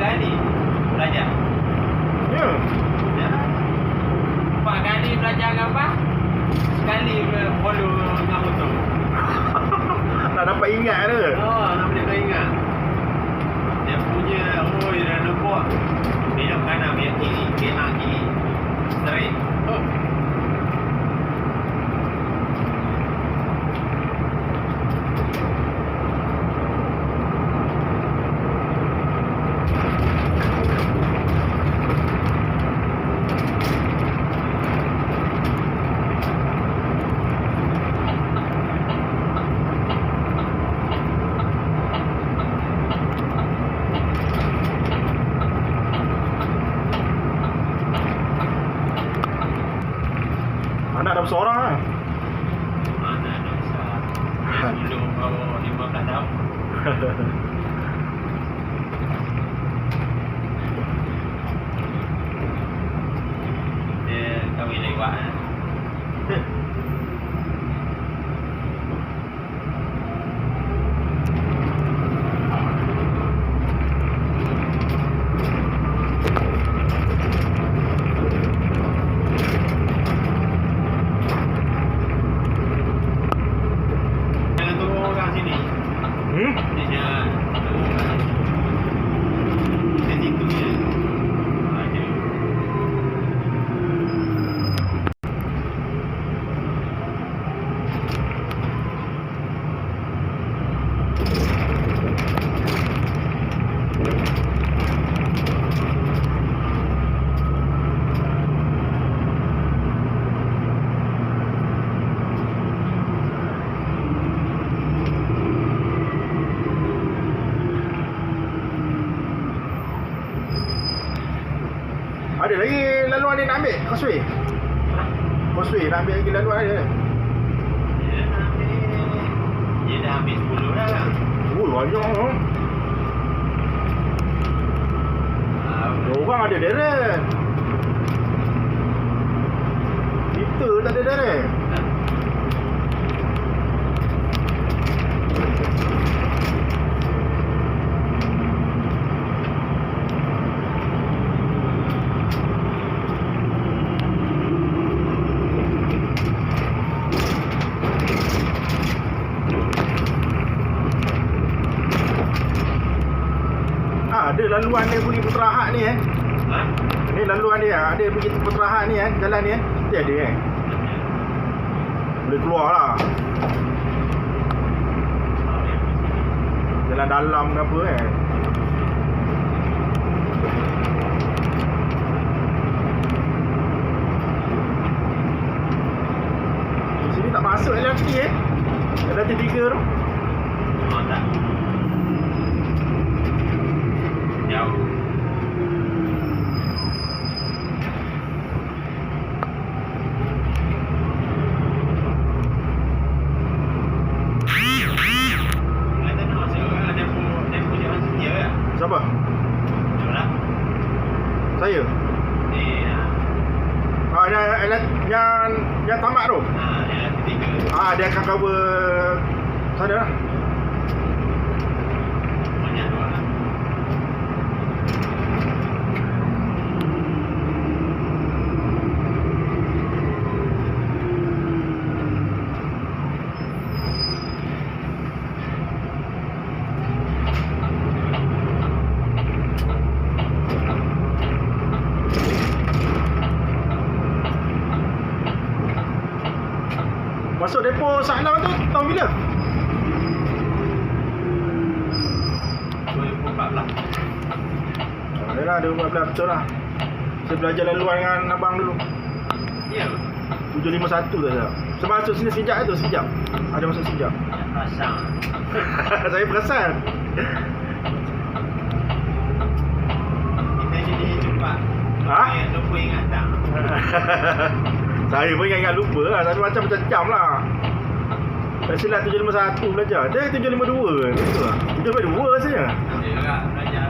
kali belajar. Ya. Ya. Empat kali belajar kapal. Sekali follow dengan motor. Tak dapat ingat tu. Oh, nak boleh tak ingat. Dia punya, oh, dia dah nampak. Belok kanan, belok kanan kiri. نعم causeway. Causeway nak ambil lagi laluan dia. Dia dah ambil. Dia dah ambil 10 dah. Oh, banyak tu. Ah, Orang ada deret. Kita tak ada deret. Ah, ada laluan dia pergi Puterahat ni eh. Ha? Ni laluan dia, ada pergi Puterahat ni eh, jalan ni eh. Mesti ada eh. Boleh keluar lah. Jalan dalam ke apa eh. Sini tak masuk LRT eh. LRT 3 tu. Setia lah. Siapa? Lah. Saya. Ni ah, Ah, yang, yang, yang, tamat tu. ah, yang ketiga. Ah, dia akan cover sana lah. Depo Saklam tu tahun bila? 2014. Ah, yalah, 2014 betul lah. Saya belajar laluan dengan abang dulu. Ya. 751 tu saya. Saya masuk sini sejak tu, sejak. Ada masuk sejak. Yang pasang. saya perasan. Kita jadi cepat. Ha? Lupa- Lupa ingatan. saya pun ingat-ingat lupa lah. Tapi macam macam jam lah. Tak silap 751 belajar. Dia 752. Betul lah. 752 saja. Dia juga belajar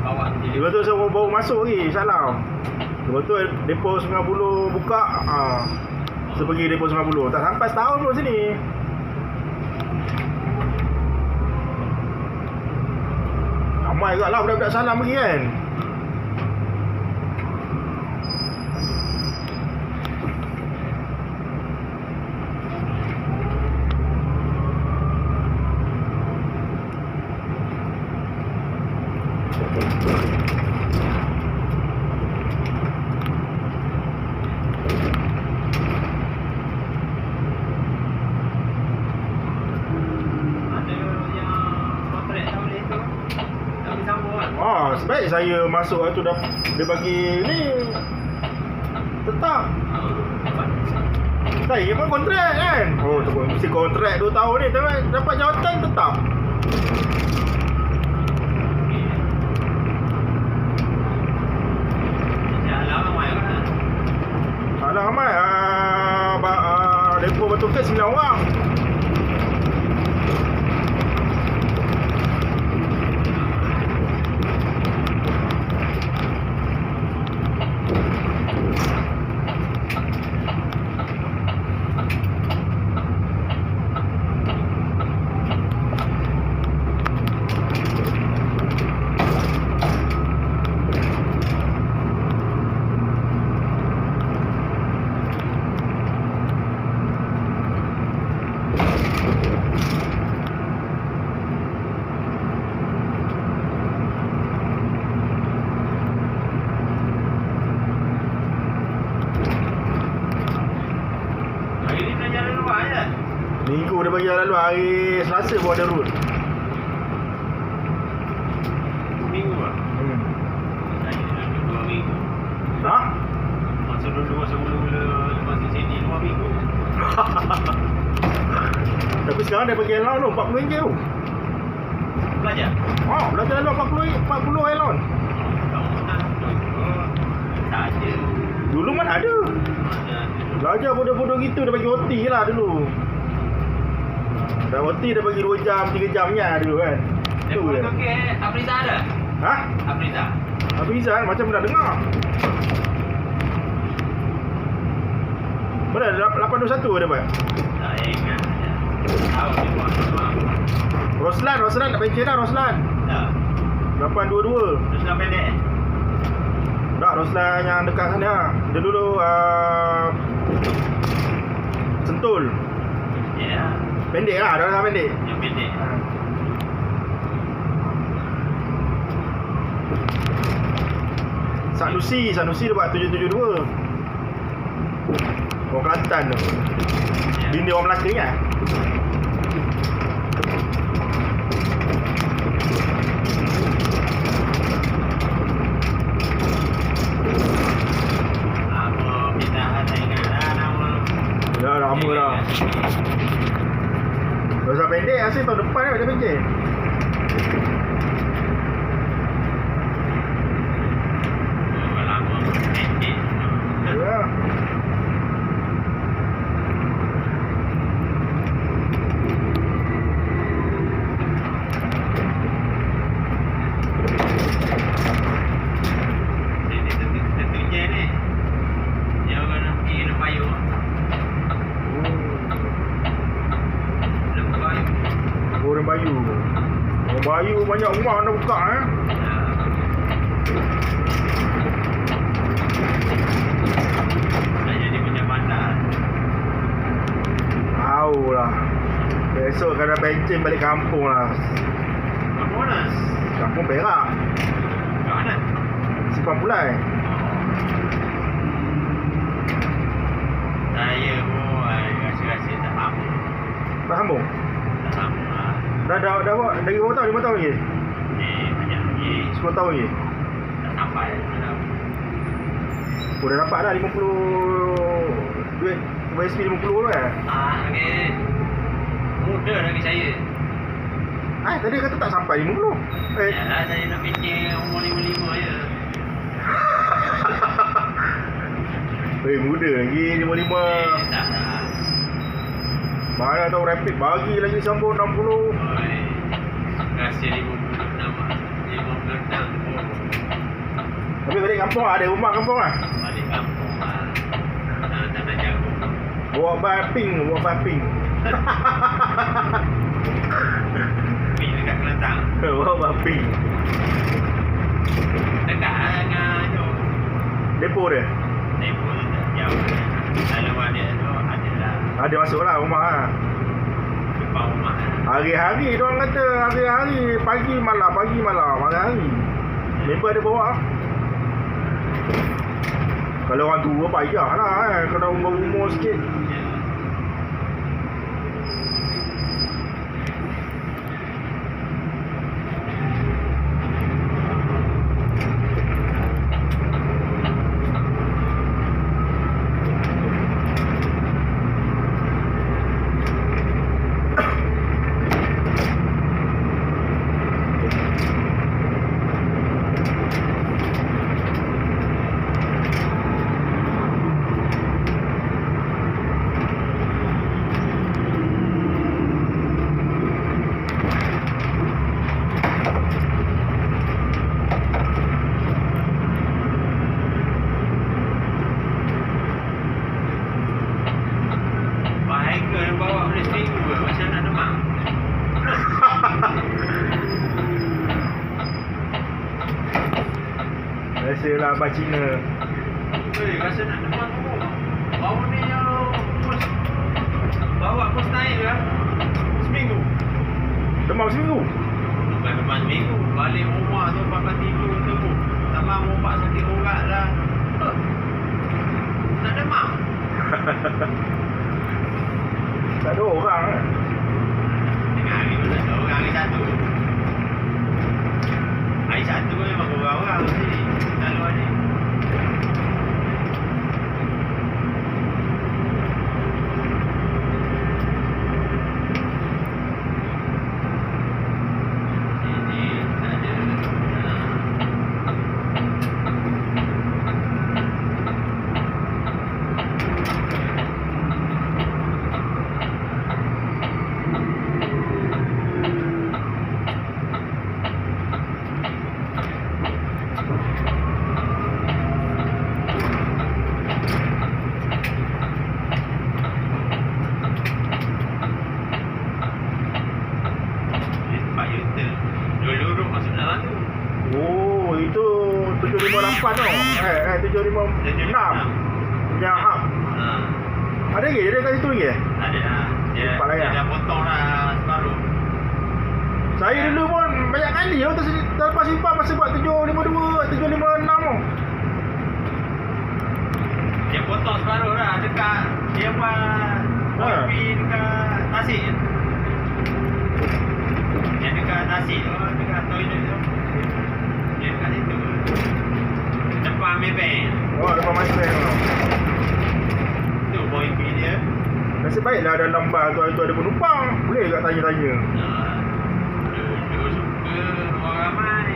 bawa. Lepas tu saya baru masuk lagi Salam Lepas tu depo Sungai Buloh buka ha. Saya pergi depo Sungai Buloh Tak sampai setahun pun sini Ramai juga lah budak-budak salam pergi kan Ada yang kontrak tak boleh tu. Tak boleh sambung kan? Ah, sebaik saya masuk tu dah dia bagi ni tetap. Saya pun kontrak kan. Oh, tu mesti kontrak 2 tahun ni tapi dapat jawatan tetap. Alah ramai ah ba, ah, depo betul ke 9 orang. hari yang lalu hari Selasa buat ada rule. Minggu ah. Hmm. Ha? Minggu. Ha? Masa dulu masa mula-mula lepas sini 2 minggu. Tapi sekarang dia pergi elon tu 40 ringgit tu. Belajar. Oh, belajar lawan 40 40 elon. Dulu mana ada? Belajar bodoh-bodoh gitu dah bagi roti lah dulu. Dan OT dia bagi 2 jam, 3 jamnya dulu kan. Tu je. okey. Afriza ada? Ha? Afriza. Habis Izan macam dah dengar. Mana 821 dia buat? Tak ingat. Tahu dia buat. Roslan, Roslan tak pencen dah Roslan. Tak. 822. Terus dah pendek. Tak Roslan yang dekat sana. Dia dulu uh, Sentul. Ya. Pendek lah, dia orang pendek. Yang pendek. Sanusi, Sanusi dia buat 772. Orang Kelantan tu. Ya. Bini orang Melaka ingat? Apa pindahan saya ingat dah nama. Dah lama dah. Roslan pendek asyik tahun depan kan dia pencen. Oh, lama. Pendek. Ya. Ini tentu tentu je ni. Yang orang pergi lepayu. Lepayu. Orang Bayu. Orang Bayu banyak rumah dah buka eh. Dah jadi macam bandar. Tahu lah. Besok kena pencen balik kampung lah. Kamu mana? Kampung Perak. Kat mana? Simpang Pulai. Saya pun rasa-rasa tak lama. Tak sambung. Tak lama lah. Dah dah dah buat dari berapa tahun? 5 tahun lagi? Eh, banyak lagi. 10 tahun lagi. Tak sampai. Oh, dah dapat dah 50 duit WSP 50 tu eh. Ah, okey. Muda lagi saya. Ah, tadi kata tak sampai 50. Eh, Yalah, saya nak fikir umur 55 je. eh muda lagi 55. Eh, tak. Mana tahu rapid bagi lagi sambung 60. Oi. Rasa 56 ah. 56 oh. Tapi balik kampung lah, ada rumah kampung lah. Balik kampung lah. Ah, tak nak jago. Bawa baping, bawa baping. Pergi dekat Kelantan. bawa baping. Dekat dengan tu. Depo dia. Tu tak jauh. Lalu ada Ah, dia masuk lah rumah lah. depan rumah. Hari-hari dia orang kata hari-hari pagi malam pagi malam hari-hari. Member dia bawa. Kalau orang tua payahlah eh kena umur-umur sikit. 白金的。Dia buat Ha. OP dekat Tasik. Yang dekat Tasik tu, dekat toilet tu. Dia dekat situ. Depan Maybank. Oh, depan main bank tu. Tu OP dia. Nasib baiklah dalam bas tu, tu ada penumpang. Boleh tak tanya-tanya. Ha. Dulu suka orang ramai.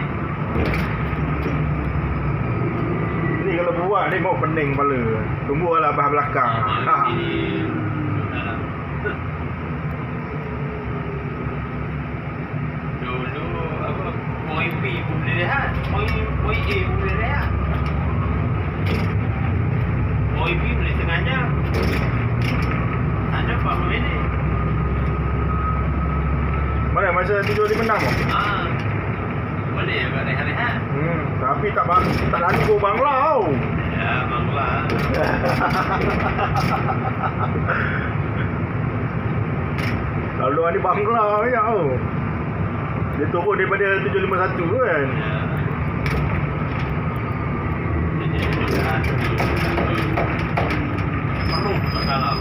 Buat ni mau pening kepala. Tunggu lah bas belakang. Ha. Ini dalam Dulu apa Point B pun boleh rehat point A pun boleh rehat Point B boleh setengah jam Ada 40 minit Mana masa 756 tu? ha. Boleh juga rehat-rehat Hmm, tapi tak bang, tak lalu go bangla tau. Ya bangla Lalu ni bangla ya tau. Dia turun daripada 751 tu kan. Ya Jadi juga Penuh kat dalam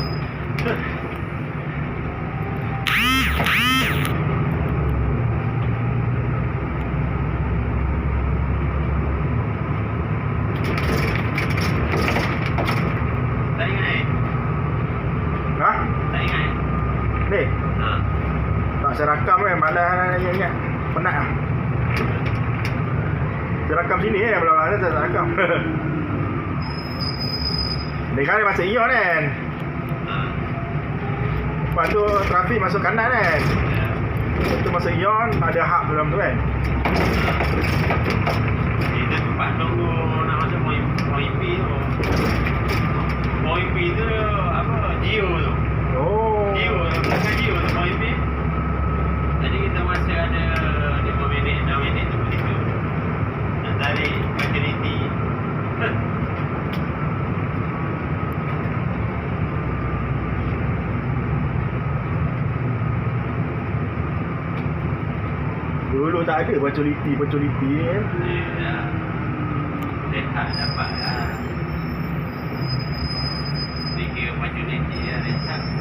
Tak ingat eh? Ha? Tak ingat eh? Ni, Ha. tak saya rakam kan, malas nak ingat. Penat lah. Saya rakam sini eh, belah-belah ni saya tak rakam. Ni kan dia masuk Ion kan. Lepas tu trafik masuk kanan kan. Lepas tu masuk Ion, ada hub dalam tu kan. Kita tempat tunggu nak masuk point, point B tu Point B tu apa? Geo tu Oh. Geo tu, belakang Geo tu point B Jadi kita masih ada 5 minit, 6 minit tu situ tak ada penculiti-penculiti ni kan. Ya. Rehat dapat lah. Fikir macam ni dia rehat.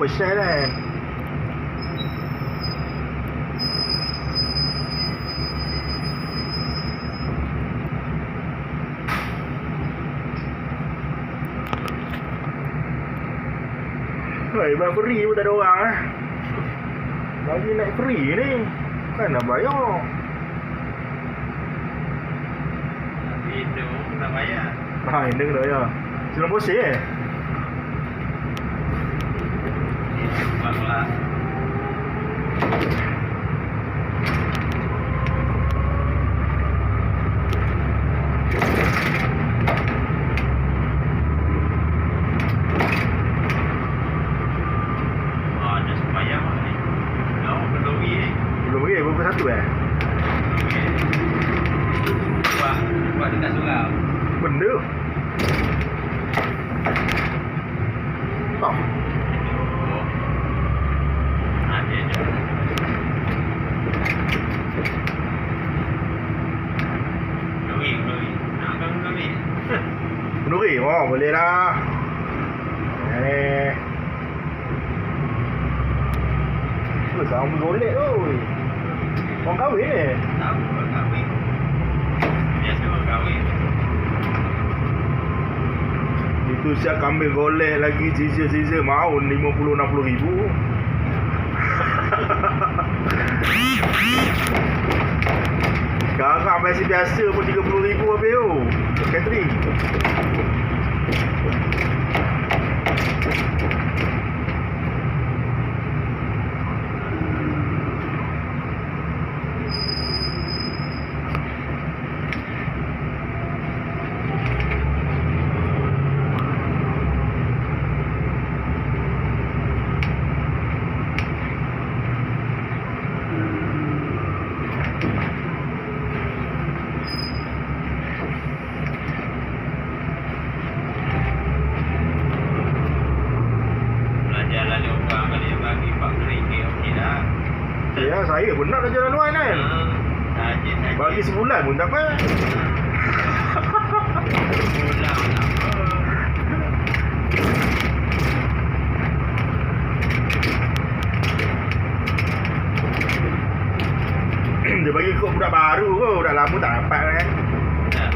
Ha ni yang jumpa share kan Hai, bang free pun tak ada orang eh. Bagi naik free ni. Kan nak bayar. Tapi itu nak bayar. Ha, ini kena bayar. Sembilan posen eh? Itu bagus Oh, ada sembahyang ni. No, kenduri ni. Belum lagi, berapa satu eh? Buat, buat dekat surau. Benda. Oh, Oh. Ada je. Kenduri, kenduri. Nak kan kenduri? kenduri. Oh, boleh lah. Eh. Tu sama golek tu. Orang kahwin ni. Tahu orang kahwin. Biasa orang kahwin. Itu kambing golek lagi sisa-sisa mau 50-60 ribu. Sekarang biasa biasa pun 30 ribu habis tu. Catering. Belajar lalu orang kali bagi Pak Ringgit okey dah. Ya, saya pun nak jalan luar kan. Saja saja. Bagi sebulan pun tak apa. pulang apa. Dia bagi kod budak baru kot. Budak lama tak dapat kan. Dah.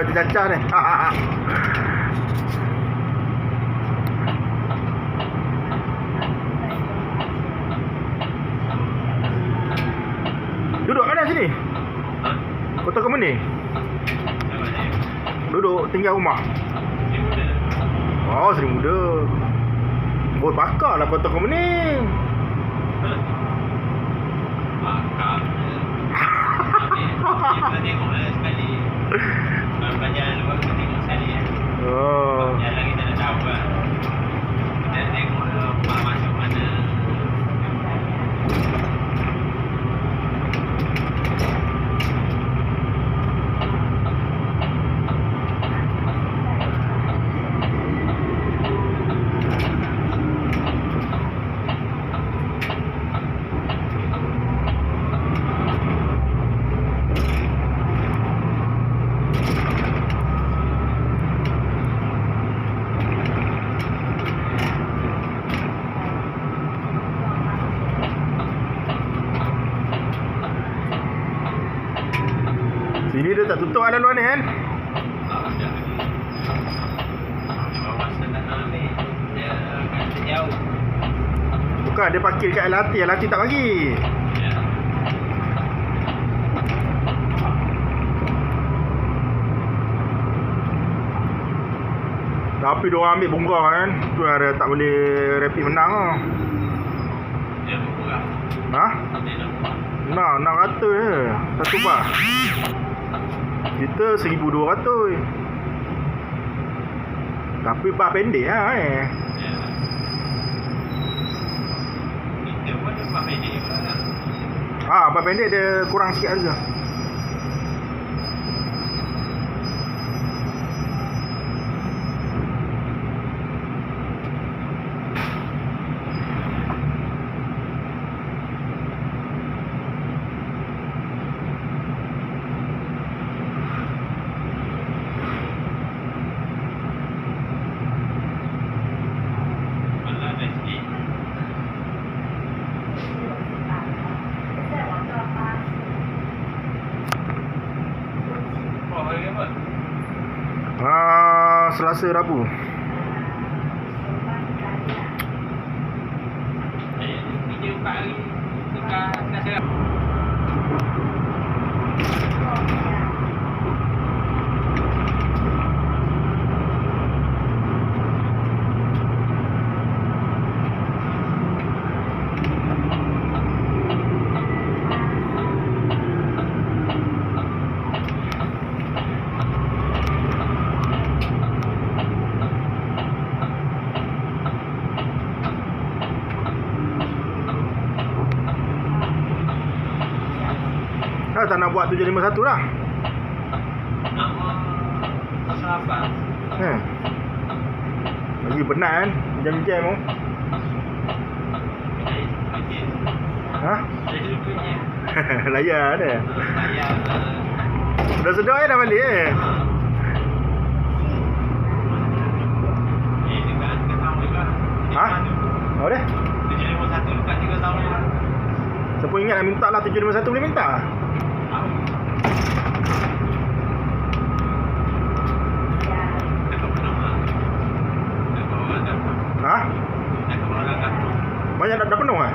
Ah, jadi Cacah ni. Duduk mana sini? Kota Kemening? apa ni? Duduk tinggal rumah. Oh, Seri Muda. Bos bakar lah Kota Kemening. Bakar. Okey, kita tengok parkir kat LRT, LRT tak bagi. Ya. Tapi dia orang ambil bonggah kan. Tu yang ada tak boleh rapid menang lah. Dia murah. Ha? Dia nak. Nah, 600 je. Satu bar. Kita 1200. Tapi bar pendek lah eh. Ya. Kita pun dapat pendek juga lah. Bar pendek dia kurang sikit harga. Malah dah sikit. Oh, hari apa? Ha, Selasa Rabu. Eh, kerja empat hari. Tukar nak serap. Ha, tak nak buat 751 lah. Nama sahabat. Ha. Lagi penat kan. Jam-jam tu. Kerja. Ha? Saya dulu kerja. Layan dia. Saya Dah sedap eh dah balik eh. Eh. Ha? Oh deh. Lima satu dekat tiga tahun juga. Siapa ingat nak minta lah 751 boleh minta. Dah, penuh ah?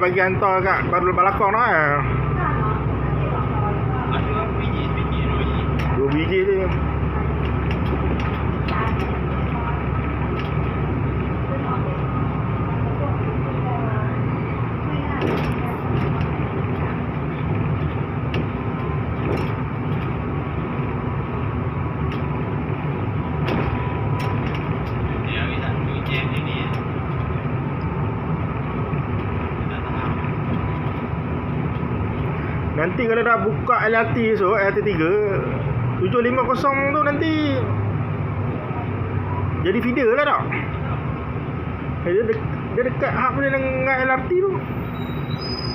Bagi hantar kat baru balakong dah eh. Dua biji je. Dia ambil satu jam ni ni. Kita tak tahu. Nanti kalau dah buka LRT esok, LRT 3 750 tu nanti Jadi feeder lah tak? Dia, de- dia dekat hub dia dengan LRT tu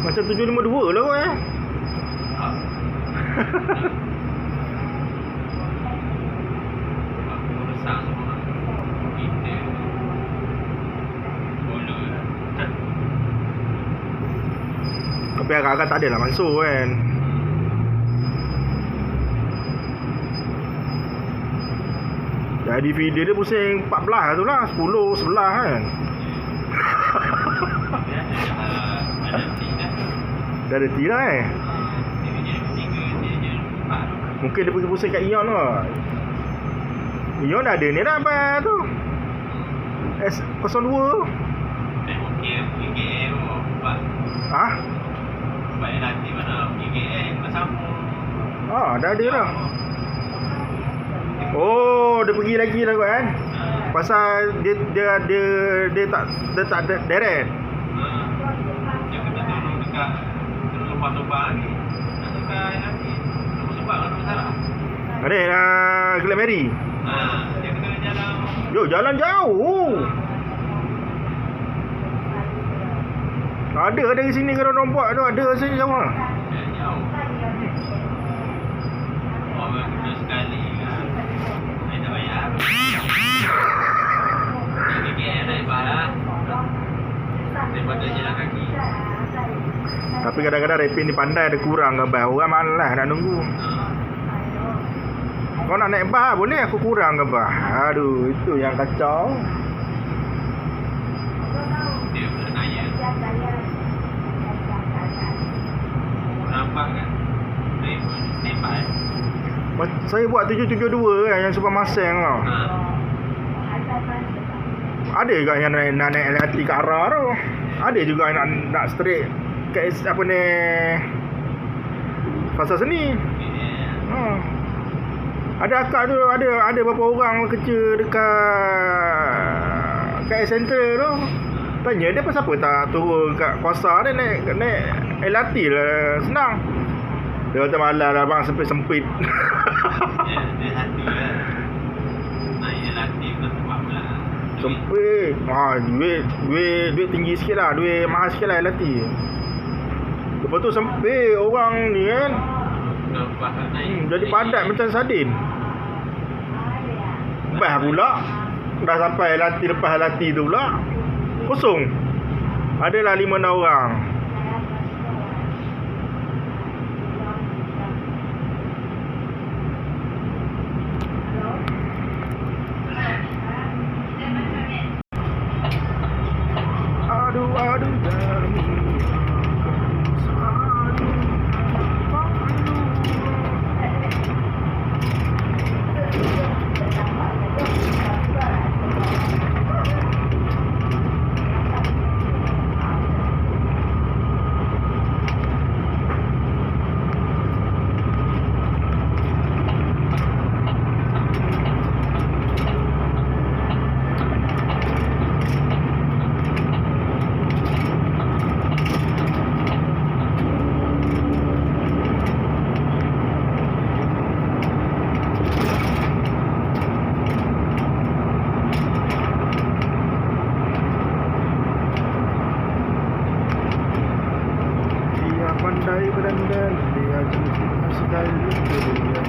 Macam 752 lah kot eh. Tapi agak-agak tak ada lah masuk kan Jadi feeder dia pusing 14 tu lah 10, 11 kan ada ada tidak. Dah ada T lah eh. Mungkin dia pergi pusing kat Ion tu Ion dah ada ni dah apa tu S02 Eh, okey, PKL oh, empat. Ha? Yang nanti mana PKL bersambung. Ah, dah ada dah Oh, dia pergi lagi lah kot kan Pasal dia dia dia dia tak dia tak ada direct. Ha. Dia kena dekat Nak yang sobat kan masalah Ada uh, Glen Mary. Dia kena jalan Yo jalan jauh. Ada dari sini kalau nampak tu ada sini jauh. lah. Dia jauh Orang kena sekali lah Saya tak bayar Dia KL naik balah Daripada jalan kaki Tapi kadang-kadang rapin ni pandai ada kurang gambar. Orang malas nak nunggu. Ha. Kau nak naik bah boleh aku kurang gambar. Aduh itu yang kacau. Saya buat 772 kan yang super masing tau. Ha. Ada juga yang nak, nak naik LRT ke arah tu. Ada juga yang nak, nak straight ke apa ni pasar seni. Ha. Ada akak tu ada ada beberapa orang kerja dekat kat center tu. Tanya dia pasal apa tak turun kat kuasa dia naik naik LRT lah senang. Dia kata malas lah bang sempit-sempit. Dia, dia satu lah Naik latih ke tempat pula Sempit. Ha, duit, duit, duit tinggi sikit lah. Duit mahal sikit lah LRT. Lepas tu sempit orang ni kan. Hmm, jadi padat macam sardin. Bah pula. Dah sampai LRT lepas LRT tu pula. Kosong. Adalah 5 6 orang. Aduh, aduh, jami. Dia pandai berdandan Dia cantik sekali Dia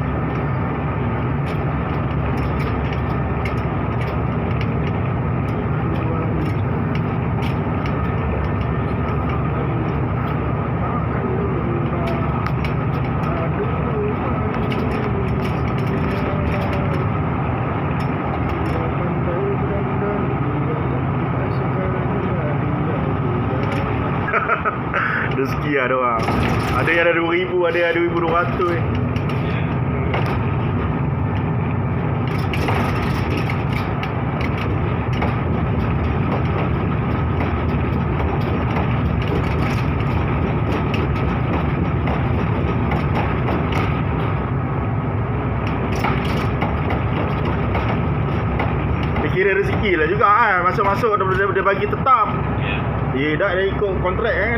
Rezeki lah dia orang Ada yang ada 2000 Ada yang ada 2200 eh. Dia kira rezeki lah juga kan Masuk-masuk dia, dia, dia bagi tetap. Ya. Dia tak dia ikut kontrak dia orang